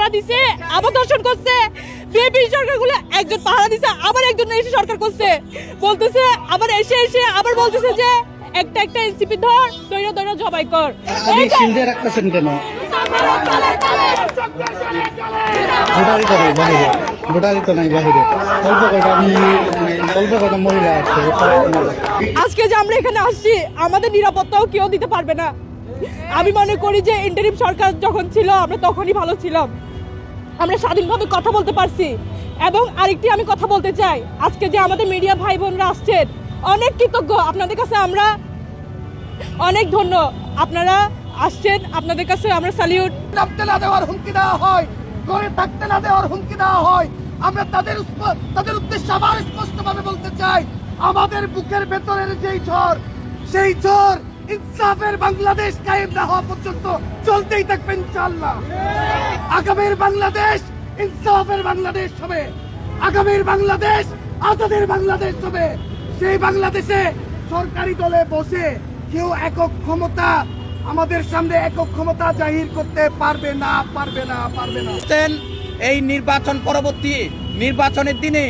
পাহারা দিছে আবার দর্শন করছে। বিএনপি সরকারগুলো একজন পাহারা দিছে আবার একজন এসে সরকার করছে। বলতেছে আবার এসে এসে আবার বলতেছে যে একটা একটা এনসিপি ধর দৈরা দৈরা জবাই কর। রাখতেছেন কেন? ভোটারই তো নাই বাহিরে। ভোটারই তো নাই বাহিরে। অল্প আমি মানে অল্প কয়টা মহিলা আছে আজকে যে আমরা এখানে আসছি আমাদের নিরাপত্তাও কেউ দিতে পারবে না। আমি মনে করি যে ইন্টারিম সরকার যখন ছিল আমরা তখনই ভালো ছিলাম। আমরা স্বাধীনভাবে কথা বলতে পারছি। এবং আরেকটি আমি কথা বলতে চাই। আজকে যে আমাদের মিডিয়া ভাই বোনরা আসছেন, অনেক কৃতজ্ঞ। আপনাদের কাছে আমরা অনেক ধন্য। আপনারা আসছেন, আপনাদের কাছে আমরা স্যালিউট নামতে না দেওয়ার হুমকি দেওয়া হয়, ঘরে থাকতে না দেওয়ার হুমকি দেওয়া হয়। আমরা তাদের তাদের উদ্দেশ্যে আবার স্পষ্টভাবে বলতে চাই, আমাদের বুকের ভেতরের যেই ঝড়, সেই ঝড় ইনসাফের বাংলাদেশ কায়েম না হওয়া পর্যন্ত চলতেই থাকবে ইনশাআল্লাহ। আগামীর বাংলাদেশ ইনসাফের বাংলাদেশ হবে। আগামীর বাংলাদেশ আজাদের বাংলাদেশ হবে। সেই বাংলাদেশে সরকারি দলে বসে কেউ একক ক্ষমতা আমাদের সামনে একক ক্ষমতা জাহির করতে পারবে না পারবে না পারবে না। এই নির্বাচন পরবর্তী নির্বাচনের দিনে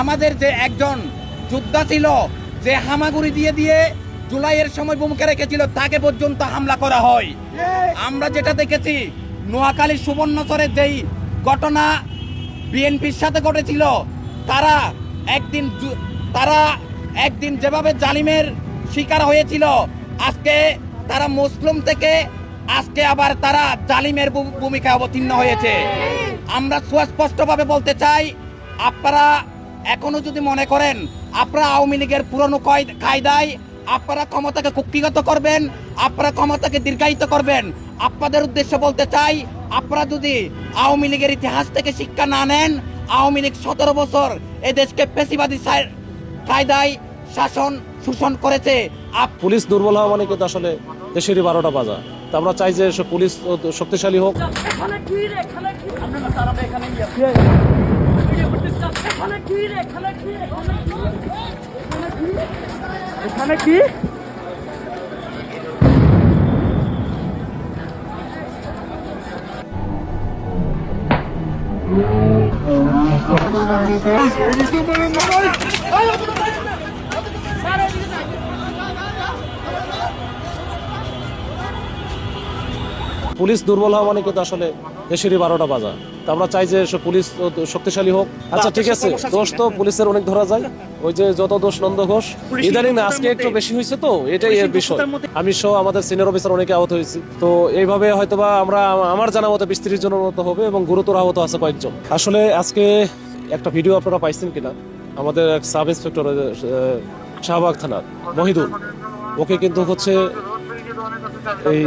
আমাদের যে একজন যোদ্ধা ছিল, যে হামাগুড়ি দিয়ে দিয়ে জুলাইয়ের সময় ভূমিকা রেখেছিল, তাকে পর্যন্ত হামলা করা হয়। আমরা যেটা দেখেছি নোয়াখালীর সুবর্ণচরের যেই ঘটনা বিএনপির সাথে ঘটেছিল, তারা একদিন তারা একদিন যেভাবে জালিমের শিকার হয়েছিল, আজকে তারা মুসলিম থেকে, আজকে আবার তারা জালিমের ভূমিকায় অবতীর্ণ হয়েছে। আমরা সুস্পষ্টভাবে বলতে চাই, আপনারা এখনও যদি মনে করেন, আপনারা আওয়ামী লীগের পুরনো কয়- কায়দায় আপনারা ক্ষমতাকে কুক্ষিগত করবেন আপনারা ক্ষমতাকে দীর্ঘায়িত করবেন। আপনাদের উদ্দেশ্য বলতে চাই আপনারা যদি আওয়ামী লীগের ইতিহাস থেকে শিক্ষা না নেন আওয়ামী লীগ সতেরো বছর এই দেশকে পেশিবাদী কায়দায় শাসন শোষণ করেছে। আপ- পুলিশ দুর্বল হওয়া মানে কিন্তু আসলে দেশেরই বারোটা বাজা তা আমরা চাই যে পুলিশ শক্তিশালী হোক। এখানে কি? পুলিশ দুর্বল হওয়া মানে কিন্তু আসলে? দেশেরই বারোটা বাজা তা আমরা চাই যে পুলিশ শক্তিশালী হোক। আচ্ছা ঠিক আছে দোষ তো পুলিশের অনেক ধরা যায়। ওই যে যত দোষ নন্দ ঘোষ ইদানিং আজকে একটু বেশি হয়েছে তো এটাই এর বিষয়। আমি সহ আমাদের সিনিয়র অফিসার অনেকে আহত হয়েছি। তো এইভাবে হয়তোবা আমরা আমার জানা মতো বিস্তৃতির জন্য মতো হবে এবং গুরুতর আহত আছে কয়েকজন। আসলে আজকে একটা ভিডিও আপনারা পাইছেন কিনা? আমাদের এক সাব ইন্সপেক্টর শাহবাগ থানার মহিদুল। ওকে কিন্তু হচ্ছে এই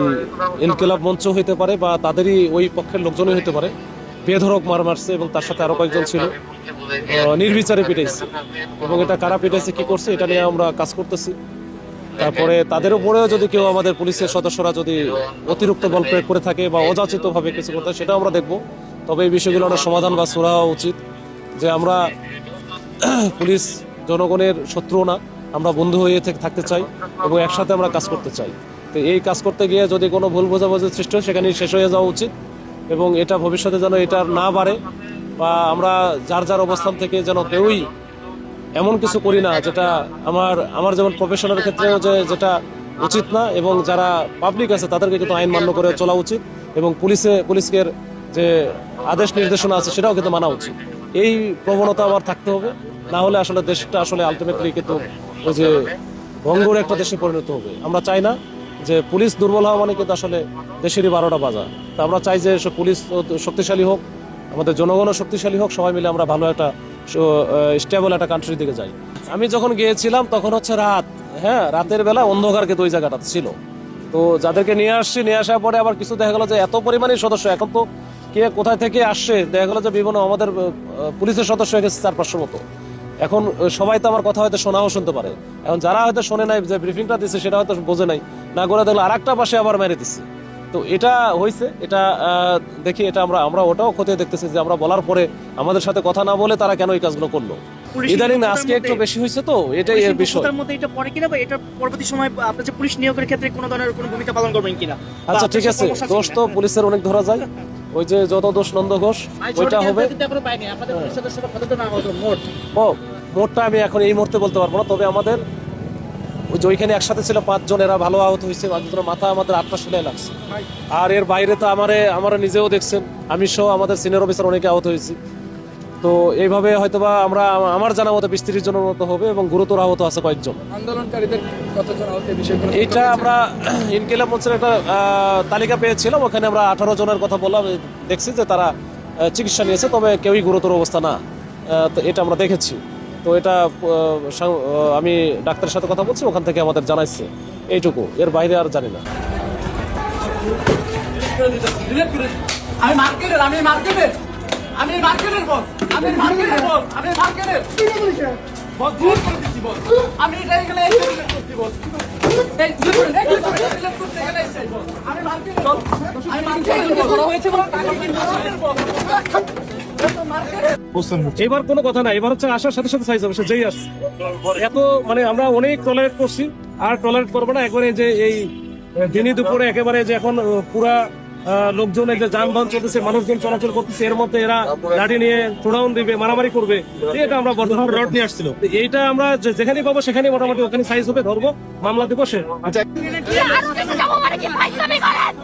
ইনকিলাব মঞ্চ হইতে পারে বা তাদেরই ওই পক্ষের লোকজনই হইতে পারে। বেধরক মার মারছে এবং তার সাথে আরও কয়েকজন ছিল। নির্বিচারে পিটাইছে। এবং এটা কারা পিটাইছে কি করছে এটা নিয়ে আমরা কাজ করতেছি। তারপরে তাদের উপরেও যদি কেউ আমাদের পুলিশের সদস্যরা যদি অতিরিক্ত বল প্রয়োগ করে থাকে বা অযাচিত ভাবে কিছু করতে সেটাও আমরা দেখব। তবে এই বিষয়গুলো আমরা সমাধান বা সুরা হওয়া উচিত। যে আমরা পুলিশ জনগণের শত্রু না আমরা বন্ধু হয়ে থাকতে চাই এবং একসাথে আমরা কাজ করতে চাই। তো এই কাজ করতে গিয়ে যদি কোনো ভুল বোঝাবুঝির সৃষ্টি হয়, সেখানেই শেষ হয়ে যাওয়া উচিত। এবং এটা ভবিষ্যতে যেন এটা না বাড়ে বা আমরা যার যার অবস্থান থেকে যেন কেউই এমন কিছু করি না, যেটা আমার আমার যেমন প্রফেশনের ক্ষেত্রেও যে যেটা উচিত না, এবং যারা পাবলিক আছে, তাদেরকে কিন্তু আইন মান্য করে চলা উচিত, এবং পুলিশে পুলিশের যে আদেশ নির্দেশনা আছে, সেটাও কিন্তু মানা উচিত। এই প্রবণতা আবার থাকতে হবে, না হলে আসলে দেশটা আসলে আলটিমেটলি কিন্তু ওই যে ভঙ্গুর একটা দেশে পরিণত হবে। আমরা চাই না যে পুলিশ দুর্বল হওয়া মানে কিন্তু আসলে দেশেরই বারোটা বাজা তা আমরা চাই যে পুলিশ শক্তিশালী হোক, আমাদের জনগণও শক্তিশালী হোক, সবাই মিলে আমরা ভালো একটা স্টেবল একটা কান্ট্রির দিকে যাই। আমি যখন গিয়েছিলাম তখন হচ্ছে রাত হ্যাঁ রাতের বেলা অন্ধকার কিন্তু ওই জায়গাটা ছিল। তো যাদেরকে নিয়ে আসছি, নিয়ে আসার পরে আবার কিছু দেখা গেল যে এত পরিমাণে সদস্য, এখন তো কে কোথায় থেকে আসছে, দেখা গেল যে বিভিন্ন আমাদের পুলিশের সদস্য হয়ে গেছে চার পাঁচশো মতো। এখন সবাই তো আমার কথা হয়তো শোনাও শুনতে পারে। এখন যারা হয়তো শোনে নাই, যে ব্রিফিংটা দিচ্ছে সেটা হয়তো বোঝে নাই। না করে দেখল আর একটা পাশে আবার মেরে দিচ্ছে তো এটা হয়েছে এটা দেখি এটা আমরা আমরা ওটাও খতিয়ে দেখতেছি যে আমরা বলার পরে আমাদের সাথে কথা না বলে তারা কেন এই কাজগুলো করল? ইদানিং আজকে একটু বেশি হয়েছে তো এটাই এর বিষয়। মধ্যে এটা কিনা বা এটা পরবর্তী সময় আপনার যে পুলিশ নিয়োগের ক্ষেত্রে কোনো ধরনের কোনো ভূমিকা পালন করবেন কিনা? আচ্ছা ঠিক আছে দোষ তো পুলিশের অনেক ধরা যায়। ওই যে যত দোষ নন্দ ঘোষ ওইটা হবে। ও মোটটা আমি এখন এই মুহূর্তে বলতে পারব না তবে আমাদের যে ওইখানে একসাথে ছিল পাঁচজন এরা ভালো আহত হয়েছে পাঁচজনের মাথা আমাদের আটটা সেলাই লাগছে। আর এর বাইরে তো আমারে আমরা নিজেও দেখছেন। আমি সহ আমাদের সিনিয়র অফিসার অনেকে আহত হয়েছি। তো এইভাবে হয়তোবা আমরা আমার জানা মতো বিশ তিরিশ জনের মতো হবে এবং গুরুতর আহত আছে কয়েকজন। আন্দোলনকারীদের এইটা আমরা ইনকিলাব মঞ্চের একটা তালিকা পেয়েছিলাম। ওখানে আমরা আঠারো জনের কথা বললাম দেখছি যে তারা চিকিৎসা নিয়েছে তবে কেউই গুরুতর অবস্থা না। তো এটা আমরা দেখেছি। তো এটা আমি ডাক্তারের সাথে কথা বলছি, ওখান থেকে আমাদের জানাইছে। এইটুকু, এর বাইরে আর জানি না। আমি মার্কেটের আমি মার্কেটের। আমি মার্কেটের বস, আমি মার্কেটের বস, আমি মার্কেটের। বস বস। আমি বস। আমি মার্কেটের বস, আমি মার্কেটের বস হয়েছে বলে টাকা কিনতে মার্কেটের এবার কোনো কথা নাই এবার হচ্ছে আসার সাথে সাথে সাইজ হবে সে যেই আসছে এত মানে আমরা অনেক টলারেট করছি আর টলারেট করব না একবারে যে এই দিনই দুপুরে একেবারে যে এখন পুরা লোকজন যে যানবাহন চলতেছে মানুষজন চলাচল করতেছে এর মধ্যে এরা লাঠি নিয়ে চোড়াউন দিবে মারামারি করবে এটা আমরা বর্তমান রড নিয়ে আসছিল। এইটা আমরা যে- যেখানেই পাবো সেখানেই মোটামুটি ওখানে সাইজ হবে ধরবো মামলা দিব সে। আরও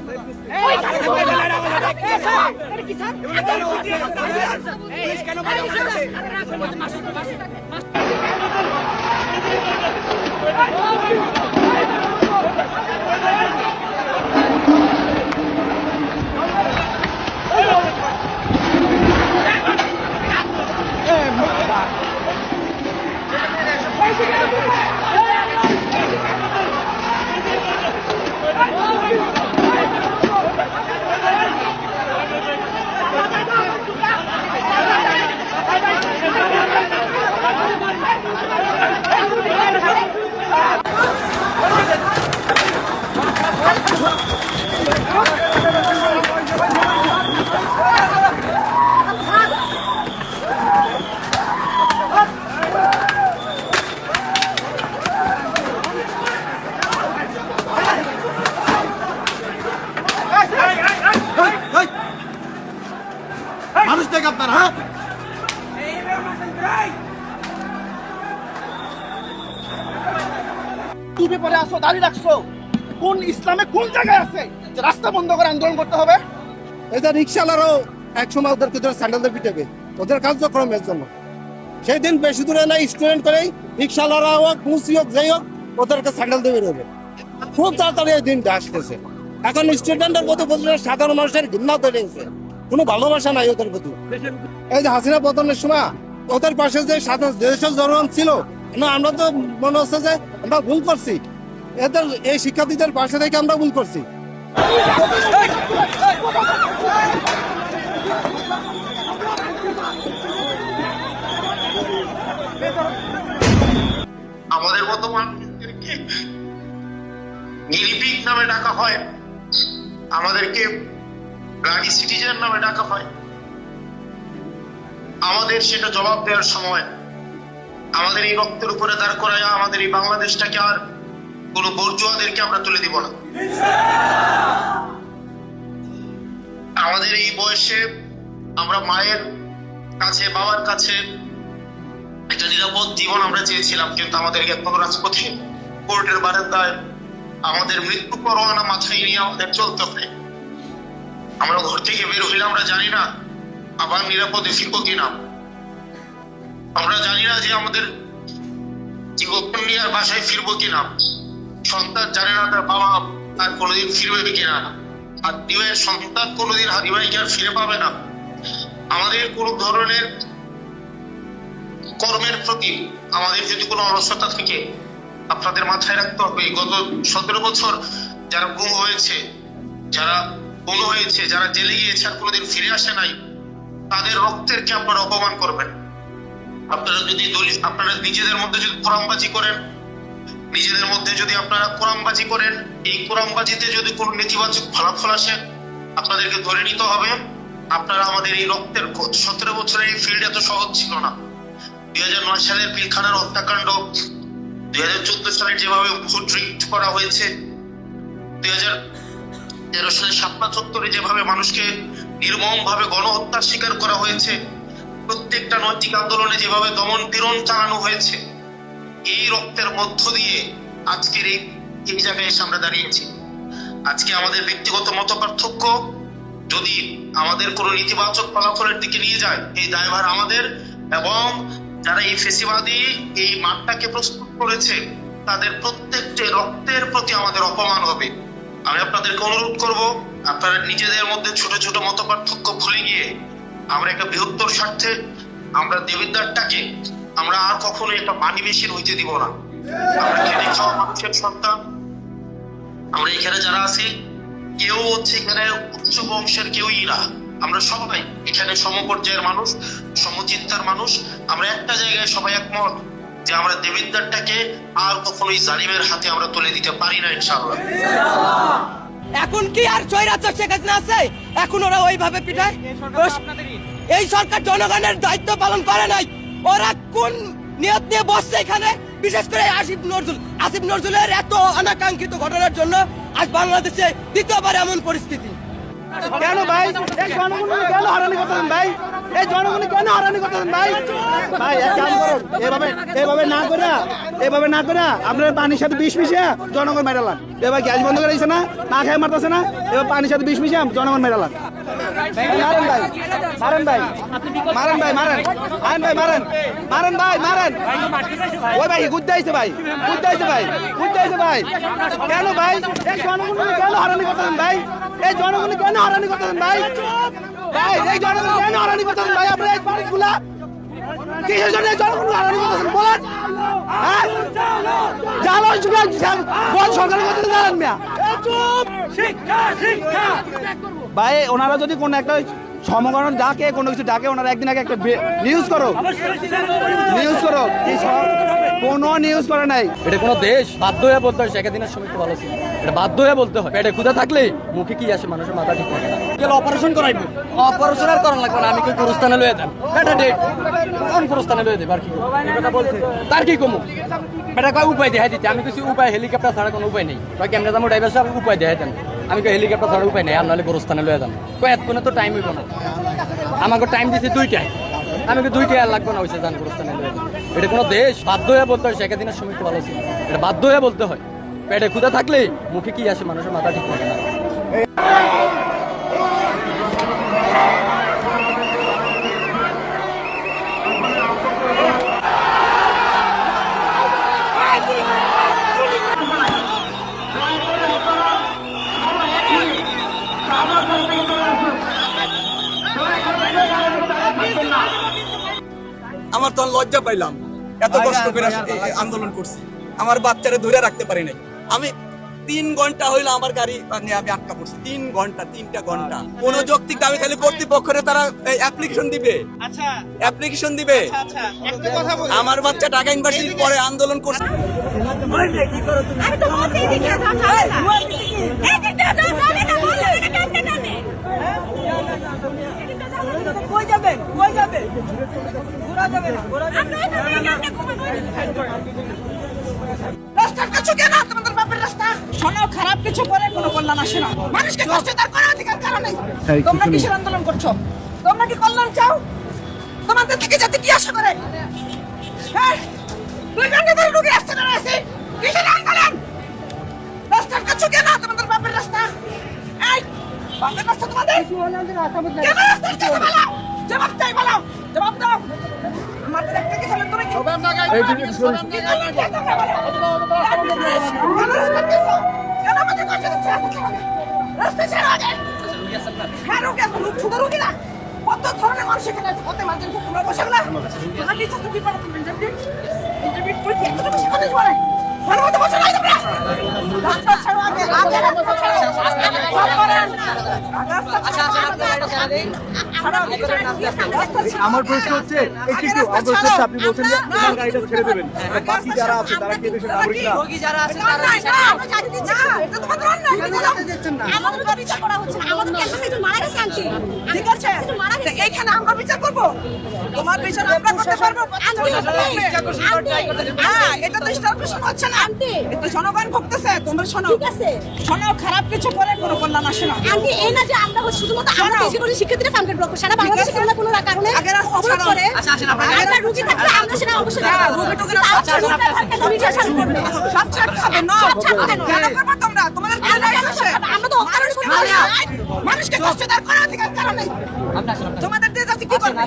মানে স্যার কেন দাঁড়িয়ে রাখছো? কোন ইসলামে কোন জায়গায় আছে? রাস্তা বন্ধ করে আন্দোলন করতে হবে? এই যে এক সময় ওদেরকে ধরে দিয়ে পিটাবে। ওদের কার্যক্রমের জন্য। সেই দিন বেশি দূরে না স্টুডেন্ট করেই রিক্সাওয়ালারা হোক মুসি হোক, যাই হোক, ওদেরকে স্যান্ডেল দিয়ে বেরোবে। খুব তাড়াতাড়ি এই দিনটা আসতেছে। এখন স্টুডেন্টের প্রতি প্রতিটা সাধারণ মানুষের ঘৃণা তৈরি হয়েছে। কোনো ভালোবাসা নাই ওদের প্রতি। এই যে হাসিনা পতনের সময় ওদের পাশে যে সাধারণ দেশের জনগণ ছিল, না, আমরা তো মনে হচ্ছে যে আমরা ভুল করছি। এদের এই শিক্ষার্থীদের পাশে থেকে আমরা ভুল করছি। আমাদের মতো মানুষদেরকে নিরিবিক নামে ডাকা হয়? আমাদেরকে ব্লাডি সিটিজেন নামে ডাকা হয়? আমাদের সেটা জবাব দেওয়ার সময় আমাদের এই রক্তের উপরে দাঁড় করায় আমাদের এই বাংলাদেশটাকে আর কোনো বর্জুয়াদেরকে আমরা তুলে দিব না। আমাদের এই বয়সে আমরা মায়ের কাছে, বাবার কাছে একটা নিরাপদ জীবন আমরা চেয়েছিলাম, কিন্তু আমাদেরকে এখন রাজপথে, কোর্টের বারান্দায় আমাদের মৃত্যু পরোয়ানা মাথায় নিয়ে আমাদের চলতে হয় আমরা ঘর থেকে বের হইলে আমরা জানি না আবার নিরাপদে ফিরবো কিনা। আমরা জানি না যে আমাদের জীবন নিয়ে আর বাসায় ফিরবো কিনা। সন্তান জানে না তার বাবা আর কোনোদিন ফিরবে কিনা। হাতিবাইয়ের সন্তান কোনোদিন হাতিবাইকে আর ফিরে পাবে না। আমাদের কোনো ধরনের কর্মের প্রতি আমাদের যদি কোনো অলসতা থাকে, আপনাদের মাথায় রাখতে হবে, গত সতেরো বছর যারা গুম হয়েছে, যারা গুম হয়েছে, যারা জেলে গিয়েছে আর কোনোদিন ফিরে আসে নাই, তাদের রক্তের কি আপনারা অপমান করবেন। আপনারা যদি আপনারা নিজেদের মধ্যে যদি কোরআনবাজি করেন নিজেদের মধ্যে যদি আপনারা কোরআনবাজি করেন, এই কোরআনবাজিতে যদি কোনো নেতিবাচক ফলাফল আসে, আপনাদেরকে ধরে নিতে হবে, আপনারা আমাদের এই রক্তের সতেরো বছরের এই ফিল্ড এত সহজ ছিল না। দুই হাজার নয় সালের পিলখানার হত্যাকাণ্ড, দুই হাজার চোদ্দ সালে যেভাবে ভোট রিক্ট করা হয়েছে, দুই হাজার তেরো সালে সাতনা চত্বরে যেভাবে মানুষকে নির্মম ভাবে গণহত্যার শিকার করা হয়েছে, প্রত্যেকটা নৈতিক আন্দোলনে যেভাবে দমন পীড়ন চালানো হয়েছে এই রক্তের মধ্য দিয়ে আজকের এই এই জায়গায় এসে আমরা দাঁড়িয়েছি। আজকে আমাদের ব্যক্তিগত মত পার্থক্য যদি আমাদের কোনো নেতিবাচক ফলাফলের দিকে নিয়ে যায়, এই দায়ভার আমাদের এবং যারা এই ফেসিবাদী এই মাঠটাকে প্রস্তুত করেছে, তাদের প্রত্যেকটি রক্তের প্রতি আমাদের অপমান হবে। আমি আপনাদেরকে অনুরোধ করব, আপনারা নিজেদের মধ্যে ছোট ছোট মত পার্থক্য ভুলে গিয়ে আমরা একটা বৃহত্তর স্বার্থে আমরা দেবিদ্বারটাকে আমরা আর কখনো একটা পানি বেশি হইতে দিব না। আমরা খেটে খাওয়া মানুষের সন্তান। আমরা এখানে যারা আছি কেউ হচ্ছে এখানে উচ্চ বংশের কেউই না। আমরা সবাই এখানে সমপর্যায়ের মানুষ সমচিন্তার মানুষ। আমরা একটা জায়গায় সবাই একমত যে আমরা দেবিদ্বারটাকে আর কখনোই জালিমের হাতে আমরা তুলে দিতে পারি না ইনশাআল্লাহ। এখন কি আর স্বৈরাচার শেখ হাসিনা আছে? এখন ওরা ওইভাবে পিঠায় এই সরকার জনগণের দায়িত্ব পালন করে নাই। ওরা কোন নিয়ত নিয়ে বসছে এখানে? বিশেষ করে আসিফ নজরুল। আসিফ নজরুলের এত অনাকাঙ্ক্ষিত ঘটনার জন্য আজ বাংলাদেশে দ্বিতীয়বার এমন পরিস্থিতি। কেন ভাই? এই জনগণ কেন হারানি করতেছেন ভাই? এই জনগণ কেন হারানি করতেছেন ভাই? ভাই, এক কাম করুন। এভাবে এভাবে না করে, এভাবে না করে আপনার পানির সাথে বিষ মিশিয়ে জনগণ মেরালান এবার গ্যাস বন্ধ করে দিছে না না খেয়ে মারতেছে না, এবার পানির সাথে বিষ মিশিয়ে জনগণ মেরালান মারেন ভাই মারেন ভাই মারেন ভাই মারেন আইন ভাই মারেন মারেন ভাই মারেন ওই ভাই গুদ্দাইছে ভাই গুদ্দাইছে ভাই গুদ্দাইছে ভাই কেন ভাই এই জনগণ কেন হারানি করতেছেন ভাই এই জনগণ কেন হারানি করতেছেন ভাই ভাই এই জনগণ কেন হারানি করতেছেন ভাই আপনার এই পানিগুলা কিসের জন্য জনগণ হারানি করতেছেন বলেন জানেন মিয়া ভাই ওনারা যদি কোনো একটা সমগণ ডাকে কোনো কিছু ডাকে ওনারা একদিন আগে একটা নিউজ করো। নিউজ করো। কি কোনো নিউজ করে নাই। এটা কোনো দেশ? বাধ্য হয়ে বলতে হয় হাসিনার সময় তো ভালো ছিল। এটা বাধ্য হয়ে বলতে হয়। পেটে ক্ষুধা থাকলে মুখে কি আসে মানুষের মাথা ঠিক থাকে না। গেলে অপারেশন করাইবো? অপারেশন আর করার লাগবে না আমি কি গুরুস্থানে লয়ে যান এটা ডেট কোন গুরুস্থানে লয়ে দেবে আর কি তার কি কমু? বেটা কয় উপায় দেখাই দিতে? আমি কিছু উপায় হেলিকপ্টার ছাড়া কোনো উপায় নেই। কয় ক্যামেরা দামো ড্রাইভার সাহেব উপায় দেখাই দেন। আমি হেলিকপ্টার ছাড়া উপায় নেই নাহলে গুরুস্থানে লয়ে যান এতক্ষণে তো টাইম হইব না। আমাকে টাইম দিছে দুইটায়। আমি দুইটায় আর লাগবে না হয়েছে যান গোরস্থানে লয়ে যান। এটা কোনো দেশ, বাধ্য হয়ে বলতে হয় শেখ দিনের সময় একটু ভালো ছিল। এটা বাধ্য হয়ে বলতে হয়। পেটে ক্ষুদা থাকলেই মুখে কি আসে, মানুষের মাথা ঠিক থাকে না। লজ্জা পাইলাম। এত কষ্ট করে আন্দোলন করছি। আমার বাচ্চারে ধরে রাখতে পারি নাই। আমি তিন ঘণ্টা হইল আমার গাড়ি নিয়ে আমি আটকা পড়ছি। তিন ঘণ্টা তিনটা ঘণ্টা। কোন যৌক্তিক দাবি খালি কর্তৃপক্ষের তারা অ্যাপ্লিকেশন দিবে। আচ্ছা। অ্যাপ্লিকেশন দিবে। আচ্ছা একটা কথা বলি। আমার বাচ্চা ঢাকা ইউনিভার্সিটির পরে আন্দোলন করছে। আমি তো বলতেই দিচ্ছি না এই দিকটা দাও জানে না বলে দিকে টানতে টানে কই যাবেন ঘোরা যাবে না ঘোরা যাবে না। রাস্তার কাছে কেন তোমাদের বাপের রাস্তা। শোনো খারাপ কিছু করে কোনো কল্যাণ আসে না। মানুষকে কষ্ট তার করার অধিকার কারণে তোমরা কিসের আন্দোলন করছ? তোমরা কি কল্যাণ চাও? তোমাদের থেকে যাতে কি আশা করে? হ্যাঁ? দুই ঘণ্টা ধরে রুগী আসছে না আছে কিসের আন্দোলন? রাস্তার কাছে কেন তোমাদের বাপের রাস্তা। এই বাপের রাস্তা তোমাদের। কেন রাস্তার কাছে বলো জবাব চাই বলো। জবাব দাও। আমাদের একটা কি ছিল তুমি এই দিকে শুনুন কেন রাস্তা দিছো? কেন আমাদের কাছে রাস্তা ছেড়ে আগে। হ্যাঁ রুগী রুগী শুধু রুগী না কত ধরনের মানুষ এখানে আছে? কত ইমার্জেন্সি তোমরা বসে গেলা? তোমার নিচে তুমি পারো তুমি ইন্টারভিউ ইন্টারভিউ করে কি এত বেশি কথা বলে? ভালো মতো বসে নাই তোমরা। আমার প্রশ্ন হচ্ছে একটু একটু হচ্ছে আপনি বলছেন যে আমার গাড়িটা ছেড়ে দেবেন। বাকি যারা আছে তারা কি দেশের নাগরিক না? রোগী যারা আছে তারা এটা তোমাদের অন্যায় আমাদের তো বিচার করা হচ্ছে আমাদের ক্যাম্পাসে মারা গেছে আন্টি। ঠিক আছে এইখানে আমরা বিচার করব। তোমার বিচার আমরা করতে পারব। আন্টি হ্যাঁ এটা তো স্টার হচ্ছে না। না আন্টি। এটা জনগণ ভুগতেছে তোমরা শোনো। ঠিক আছে। শোনো খারাপ কিছু করে কোনো কল্যাণ আসে না। আন্টি এই না যে আমরা শুধুমাত্র আমরা। বেশি করে শিক্ষার্থীরা ফার্মগেট ব্লক সারা বাংলাদেশে কোনো না কোনো কারণে আগে অবরোধ করে আচ্ছা। আমরা রুগী থাকলে আমরা সেটা অবশ্যই দেখব। রুগী টুগী আচ্ছা। সব ছাড়। খাবে না। কেন করবে তোমরা? তোমাদের আমরা তো। মানুষকে কষ্ট দেওয়ার কোনো অধিকার কারণ তোমাদের দিয়ে যাচ্ছে কি করবে?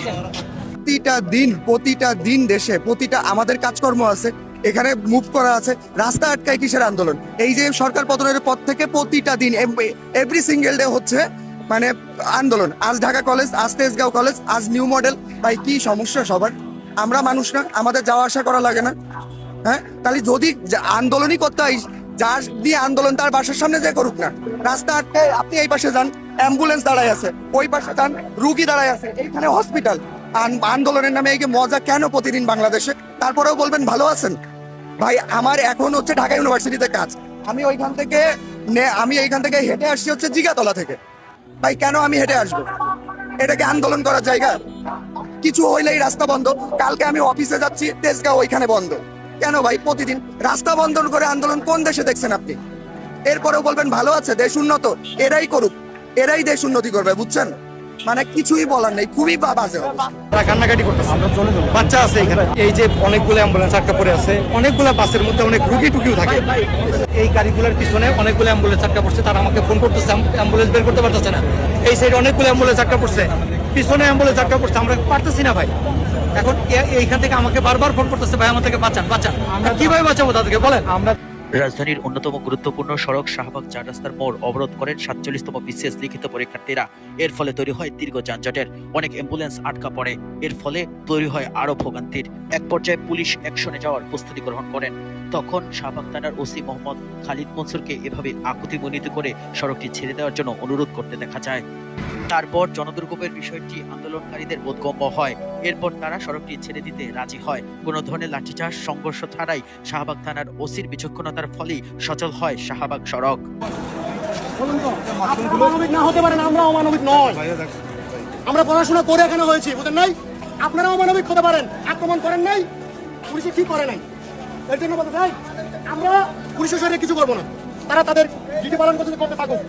প্রতিটা দিন প্রতিটা দিন দেশে, প্রতিটা আমাদের কাজকর্ম আছে, এখানে মুভ করা আছে, রাস্তা আটকায় কিসের আন্দোলন? এই যে সরকার পতনের পর থেকে প্রতিটা দিন এভরি সিঙ্গেল ডে হচ্ছে মানে আন্দোলন। আজ ঢাকা কলেজ আজ তেজগাঁও কলেজ আজ নিউ মডেল ভাই, কি সমস্যা সবার? আমরা মানুষ না, আমাদের যাওয়া আসা করা লাগে না। হ্যাঁ? তাহলে যদি আন্দোলনই করতে হয় যার দিয়ে আন্দোলন তার বাসার সামনে যে করুক না, রাস্তা আটকায় আপনি এই পাশে যান অ্যাম্বুলেন্স দাঁড়ায় আছে, ওই পাশে যান, রুগী দাঁড়ায় আছে, এইখানে হসপিটাল আন্দোলনের নামে এই মজা কেন প্রতিদিন বাংলাদেশে? তারপরেও বলবেন, ভালো আছেন? ভাই, আমার এখন হচ্ছে ঢাকা ইউনিভার্সিটিতে কাজ। আমি ওইখান থেকে আমি এইখান থেকে হেঁটে আসছি হচ্ছে জিগাতলা থেকে। ভাই, কেন আমি হেঁটে আসব? এটাকে আন্দোলন করার জায়গা? কিছু হইলেই রাস্তা বন্ধ। কালকে আমি অফিসে যাচ্ছি, তেজগাঁও ওইখানে বন্ধ। কেন ভাই, প্রতিদিন রাস্তা বন্ধ করে আন্দোলন কোন দেশে দেখছেন আপনি? এরপরেও বলবেন, ভালো আছে, দেশ উন্নত। এরাই করুক। এরাই দেশ উন্নতি করবে, বুঝছেন? মানে কিছুই বলার নেই খুবই বাজে। তারা কান্নাকাটি করতেছে। বাচ্চা আছে এখানে। এই যে অনেকগুলো অ্যাম্বুলেন্স আটকা পড়ে আছে অনেকগুলো বাসের মধ্যে অনেক রুগী টুকিও থাকে। এই গাড়িগুলোর পিছনে অনেকগুলো অ্যাম্বুলেন্স আটকা পড়ছে। তারা আমাকে ফোন করতেছে অ্যাম্বুলেন্স বের করতে পারতেছে না। এই সাইডে অনেকগুলো অ্যাম্বুলেন্স আটকা পড়ছে। পিছনে অ্যাম্বুলেন্স আটকা পড়ছে। আমরা পারতেছি না ভাই। এখন এইখান থেকে আমাকে বারবার ফোন করতেছে ভাই আমাদেরকে বাঁচান বাঁচান। আমরা কীভাবে বাঁচাবো তাদেরকে বলেন? আমরা রাজধানীর অন্যতম গুরুত্বপূর্ণ সড়ক শাহবাগ চার রাস্তার মোড় অবরোধ করেন সাতচল্লিশতম বিশেষ লিখিত পরীক্ষার্থীরা। এর ফলে তৈরি হয় দীর্ঘ যানজটের। অনেক অ্যাম্বুলেন্স আটকা পড়ে। এর ফলে তৈরি হয় আরও ভোগান্তির। এক পর্যায়ে পুলিশ অ্যাকশনে যাওয়ার প্রস্তুতি গ্রহণ করেন। তখন শাহবাগ থানার ওসি মোহাম্মদ খালিদ মনসুরকে এভাবে আকুতি মনিত করে সড়কটি ছেড়ে দেওয়ার জন্য অনুরোধ করতে দেখা যায়। তারপর জনদুর্ভোগের বিষয়টি আন্দোলনকারীদের বোধগম্য হয়। এরপর তারা সড়কটি ছেড়ে দিতে রাজি হয়। কোনো ধরনের লাঠিচার্জ সংঘর্ষ ছাড়াই শাহবাগ থানার ওসির বিচক্ষণতার ফলেই সচল হয় শাহবাগ সড়ক। আমরা আমরা পড়াশোনা করে এখানে হয়েছি বুঝেন নাই? আপনারা অমানবিক হতে পারেন। আক্রমণ করেন নাই পুলিশে কি করে নাই। এর জন্য বলতে চাই আমরা পুলিশের সঙ্গে কিছু করব না। তারা তাদের ডিউটি পালন করতে করতে থাকুক।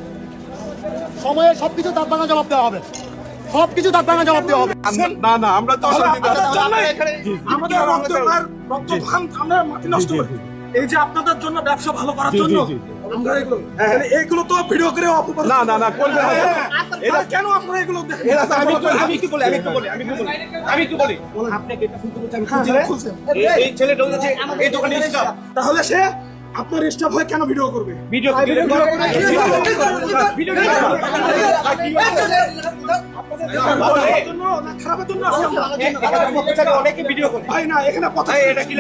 সময়ে সবকিছু দাঁত ভাঙা জবাব দেওয়া হবে। সবকিছু দাঁত ভাঙা জবাব দেওয়া হবে। না না আমরা তো আমাদের রক্ত রক্ত ঘাম আমরা মাটি নষ্ট করি। এই যে আপনাদের জন্য ব্যবসা ভালো করার জন্য আমরা এগুলো তাহলে এইগুলো তো ভিডিও করে অপপ্রচার না না না করবে এটা কেন আপনারা এগুলো আমি আমি একটু বলি আমি একটু বলি আমি একটু বলি আমি একটু বলি। আপনাকে এটা শুনতে বলছি আমি খুঁজছি এই ছেলেটা হচ্ছে এই দোকানে তাহলে সে আপনার স্টাফ হয়ে কেন ভিডিও করবে? ভিডিও অনেকে ভিডিও করে। ভাই না এখানে কথা এটা কি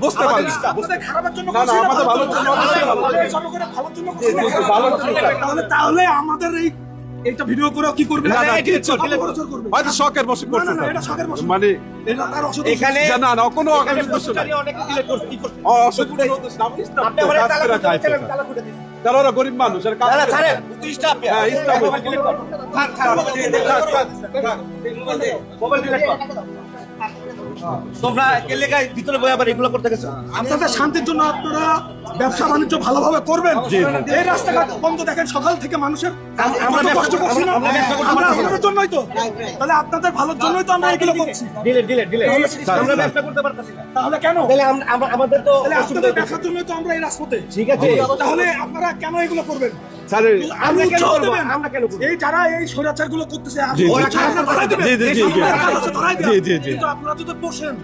বুঝতে পারি বুঝতে খারাপের জন্য না না আমাদের ভালোর জন্য ভালোর জন্য তাহলে তাহলে আমাদের এই এটা ভিডিও করে কি করবে? না হয়তো শখের বসে করছে মানে এখানে না না কোনো অকারণ না। ওরা গরিব মানুষ আর কাজ করে। হ্যাঁ ইসলাম তোমরা এলাকায় ভিতরে বই আবার এগুলো করতে গেছো? আপনাদের শান্তির জন্য আপনারা ব্যবসা বাণিজ্য ভালোভাবে করবেন। এই রাস্তাঘাট বন্ধ দেখেন সকাল থেকে মানুষের আমরা কষ্ট করছি না। আমরা আপনাদের জন্যই তো। তাহলে আপনাদের ভালোর জন্যই তো আমরা এগুলো করছি। দিলে দিলে দিলে আমরা ব্যবসা করতে পারতেছি না। তাহলে কেন? তাহলে আমাদের তো আপনাদের দেখার জন্যই তো আমরা এই রাজপথে। ঠিক আছে। তাহলে আপনারা কেন এগুলো করবেন? কেন করব? আমরা কেন এই যারা এই স্বৈরাচারগুলো করতেছে আপনারা যদি বসেন।